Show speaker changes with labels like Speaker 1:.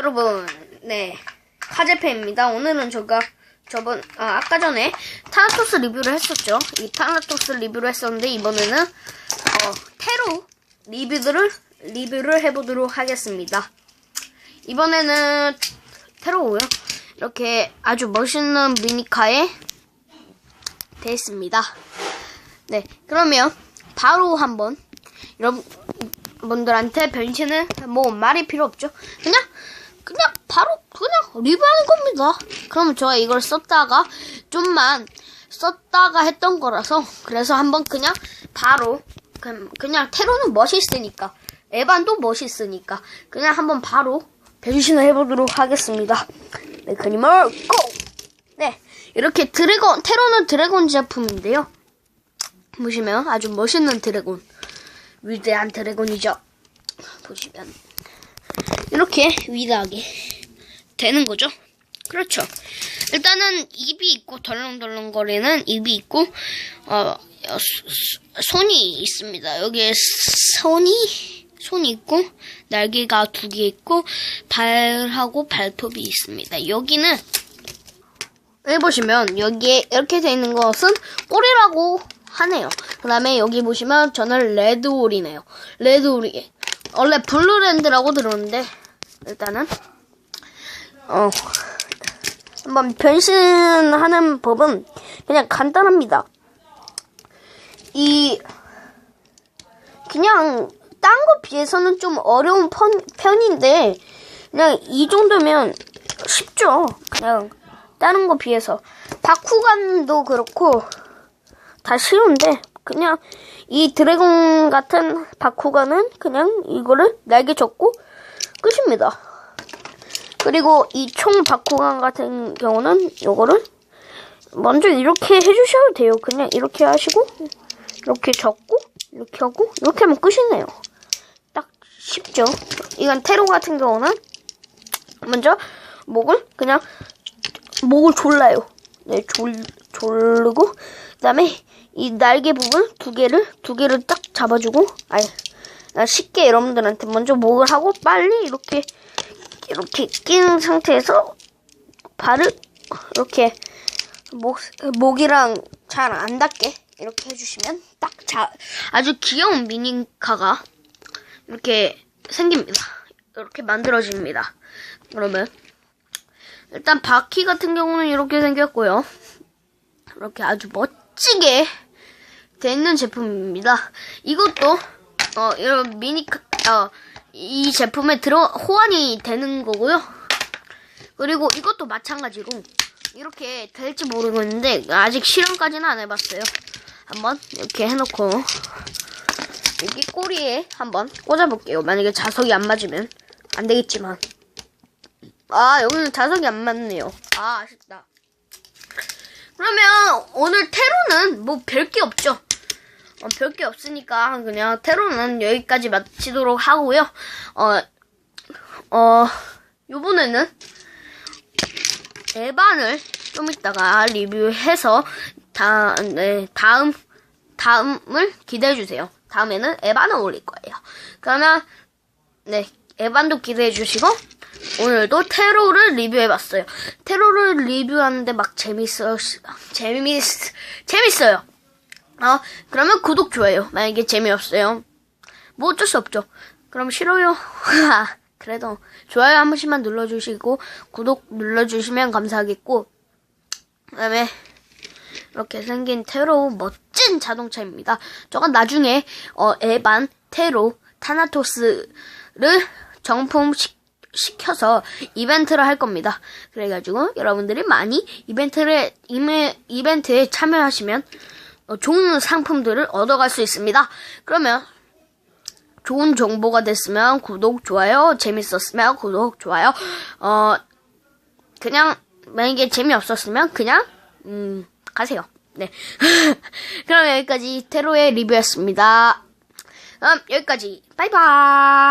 Speaker 1: 여러분, 네. 카제페입니다. 오늘은 제가 저번, 아, 아까 전에 타나토스 리뷰를 했었죠. 이 타나토스 리뷰를 했었는데, 이번에는, 어, 테로 리뷰들을, 리뷰를 해보도록 하겠습니다. 이번에는 테로고요. 이렇게 아주 멋있는 미니카에 되어 있습니다. 네, 그러면 바로 한번 여러분들한테 변신을 뭐 말이 필요 없죠. 그냥 그냥 바로 그냥 리뷰하는 겁니다. 그러면 제가 이걸 썼다가 좀만 썼다가 했던 거라서 그래서 한번 그냥 바로 그냥, 그냥 테로는 멋있으니까 에반도 멋있으니까 그냥 한번 바로 변신을 해보도록 하겠습니다. 네, 그니멀 고! 네, 이렇게 드래곤 테로는 드래곤 제품인데요. 보시면 아주 멋있는 드래곤 위대한 드래곤이죠. 보시면 이렇게 위대하게 되는 거죠. 그렇죠. 일단은 입이 있고 덜렁덜렁거리는 입이 있고 어 수- 수- 손이 있습니다. 여기에 손이 손이 있고 날개가 두 개 있고 발하고 발톱이 있습니다. 여기는 여기 보시면 여기에 이렇게 돼 있는 것은 꼬리라고 하네요. 그 다음에 여기 보시면 저는 레드홀이네요. 레드홀이 원래 블루랜드라고 들었는데 일단은 어 한번 변신하는 법은 그냥 간단합니다. 이 그냥 딴 거 비해서는 좀 어려운 편, 편인데 그냥 이 정도면 쉽죠. 그냥 다른 거 비해서 바쿠간도 그렇고 다 쉬운데 그냥 이 드래곤 같은 바쿠간은 그냥 이거를 날개 접고 끝입니다. 그리고 이 총 바쿠간 같은 경우는 요거를 먼저 이렇게 해주셔도 돼요. 그냥 이렇게 하시고 이렇게 접고 이렇게 하고 이렇게 하면 끝이네요. 딱 쉽죠. 이건 테로 같은 경우는 먼저 목을 그냥 목을 졸라요. 네, 졸 졸르고 그다음에 이 날개 부분 두 개를 두 개를 딱 잡아주고 아니 아, 쉽게 여러분들한테 먼저 목을 하고 빨리 이렇게 이렇게 낀 상태에서 발을 이렇게 목 목이랑 잘 안 닿게 이렇게 해주시면 딱 자, 아주 귀여운 미니카가 이렇게 생깁니다. 이렇게 만들어집니다. 그러면 일단 바퀴 같은 경우는 이렇게 생겼고요. 이렇게 아주 멋지게 돼 있는 제품입니다. 이것도 어 이런 미니 어 이 제품에 들어 호환이 되는 거고요. 그리고 이것도 마찬가지로 이렇게 될지 모르겠는데 아직 실험까지는 안 해봤어요. 한번 이렇게 해놓고 여기 꼬리에 한번 꽂아볼게요. 만약에 자석이 안 맞으면 안 되겠지만 아 여기는 자석이 안 맞네요. 아 아쉽다. 그러면 오늘 테로는 뭐 별 게 없죠. 어, 별게 없으니까 그냥 테로는 여기까지 마치도록 하고요. 어, 어, 요번에는 에반을 좀 이따가 리뷰해서 다, 네, 다음, 다음을 기대해 주세요. 다음에는 에반을 올릴 거예요. 그러면, 네, 에반도 기대해 주시고, 오늘도 테로를 리뷰해봤어요. 테로를 리뷰하는데 막 재밌어요. 재밌, 재밌어요. 어, 그러면 구독, 좋아요. 만약에 재미없어요. 뭐 어쩔 수 없죠. 그럼 싫어요. 그래도 좋아요 한 번씩만 눌러주시고, 구독 눌러주시면 감사하겠고, 그 다음에, 이렇게 생긴 테로 멋진 자동차입니다. 저건 나중에, 어, 에반, 테로, 타나토스를 정품 시, 시켜서 이벤트를 할 겁니다. 그래가지고 여러분들이 많이 이벤트를 이메, 이벤트에 참여하시면 어, 좋은 상품들을 얻어갈 수 있습니다. 그러면 좋은 정보가 됐으면 구독, 좋아요, 재밌었으면 구독, 좋아요. 어 그냥 만약에 재미없었으면 그냥 음 가세요. 네. 그럼 여기까지 테로의 리뷰였습니다. 그럼 여기까지 바이바이.